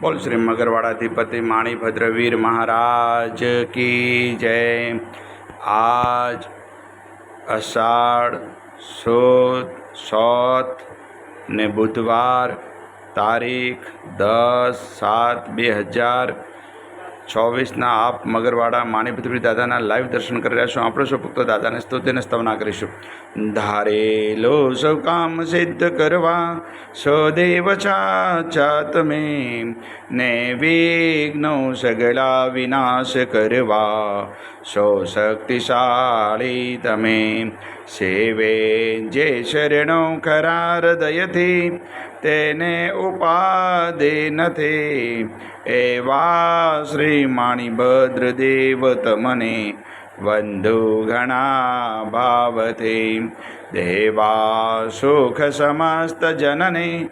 બોલ શ્રી મગરવાડાધિપતિ માણીભદ્રવીર મહારાજ કી જય. આજ અષાઢ સુદ સોત ને બુધવાર તારીખ દસ સાત બે હજાર ચોવીસના આપ મગરવાડા માણીપુત્રી દાદાના લાઈવ દર્શન કરી રહ્યા છો. આપણે સૌ ભક્તો દાદાને સ્તુતિને સ્તવના કરીશું. ધારેલો સૌ કામ સિદ્ધ કરવા સદેવ છાછા તમે ને વિઘ્નો સગળા વિનાશ કરવા, સૌ શક્તિશાળી તમે. સેવે, જે શરણો ખરા હૃદયથી તેને ઉપાદે નથી. એવા શ્રી માણીભદ્ર દેવ તમને વંદુ ઘણા ભાવથી. દેવા સુખ સમસ્ત જનને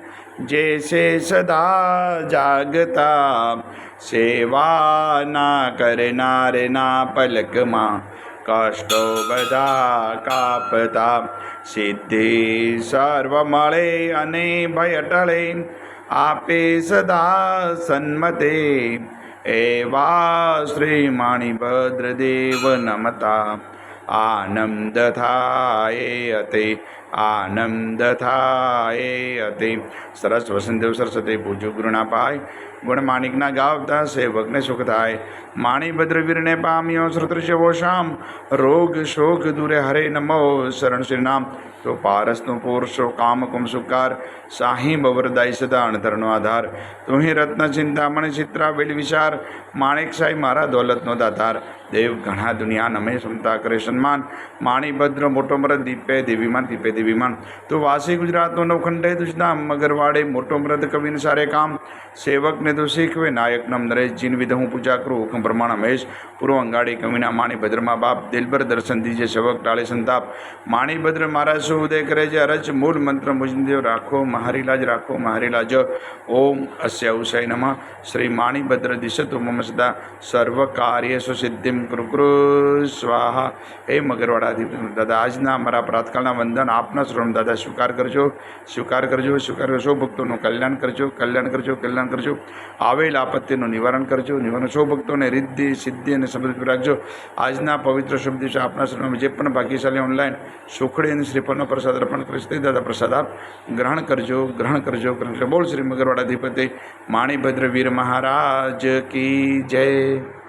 છે સદા જાગતા સેવાના કરનારના પલકમાં કષ્ટો બધા કાપતા. સિદ્ધિ સર્વ મળે અને ભય ટળે આપે સદા સન્મતે. એવા શ્રી માણીભદ્ર દેવ નમતા. આનંદ થાય અતે. આનંદ થાય અતિ. સરસ વસંતદેવ સરસ્વતી પૂજુ ગુરુના પાય. ગુણ માણિકના ગાવતા સેવકને સુખ થાય. માણીભદ્ર વીરને પામ્યો શ્રુતૃષવો શામ રોગ શોક દૂરે હરે નમો શરણ શ્રી નામ તો પારસનો પુરુષો કામ કુમસુકાર સાહી બવરદાય સદા અણધરનો આધાર. તુહી રત્ન, ચિંતામણ, ચિત્રા વેલ વિચાર. માણેક સાઈ મારા દોલતનો દાતાર. દેવ ઘણા દુનિયા નમે સમતા કરે સન્માન. માણીભદ્ર મોટો મરદ દીપે દેવીમાન દીપે દેવીમાન તો વાસી ગુજરાતનો નવખંડે તુજનામ મગરવાડે મોટો મૃદ કવિન સારે કામ. સેવકને તો શીખવે નાયક નમ નરેશ, જીન વિધ હું પૂજા કરું, હુકમ પ્રમાણ મહેશ. પૂર્વ અંગાડી કવિના માણીભદ્રમાં બાપ દિલબર દર્શન દીજે સેવક ટાળે સંતાપ. માણીભદ્ર મહારાજ શું ઉદય કરે છે અરજ, મૂળ મંત્ર મુજદેવ રાખો, મહારીલાજ રાખો, મહારીલાજ. ઓમ અસ્ય ઉષય નમઃ. શ્રી માણીભદ્ર દિશતુ મમ સદા સર્વ કાર્યેષુ સિદ્ધિમ કૃકૃ સ્વાહા. હે મગરવાડાથી દાદા, આજના અમારા પ્રાતકાળના વંદન આપના શ્રમ દાદા સ્વીકાર કરજો સ્વીકાર કરજો સ્વીકાર કરજો ભક્તોનું કલ્યાણ કરજો કલ્યાણ કરજો કલ્યાણ કરજો. આવેલ આપત્તિનું નિવારણ કરજો, નિવારણ સૌ ભક્તોને રિદ્ધિ, સિદ્ધિ અને સમૃદ્ધિ રાખજો. આજના પવિત્ર શુભ દિવસે આપના શ્રમમાં જે પણ ભાગ્યશાળી ઓનલાઈન સુખડી અને શ્રીફળનો પ્રસાદ અર્પણ કરીશ તે દાદા પ્રસાદ આપ ગ્રહણ કરજો ગ્રહણ કરજો ગ્રહણ કરજો. બોલ શ્રી મગરવાડાધિપતિ માણીભદ્ર વીર મહારાજ કી જય.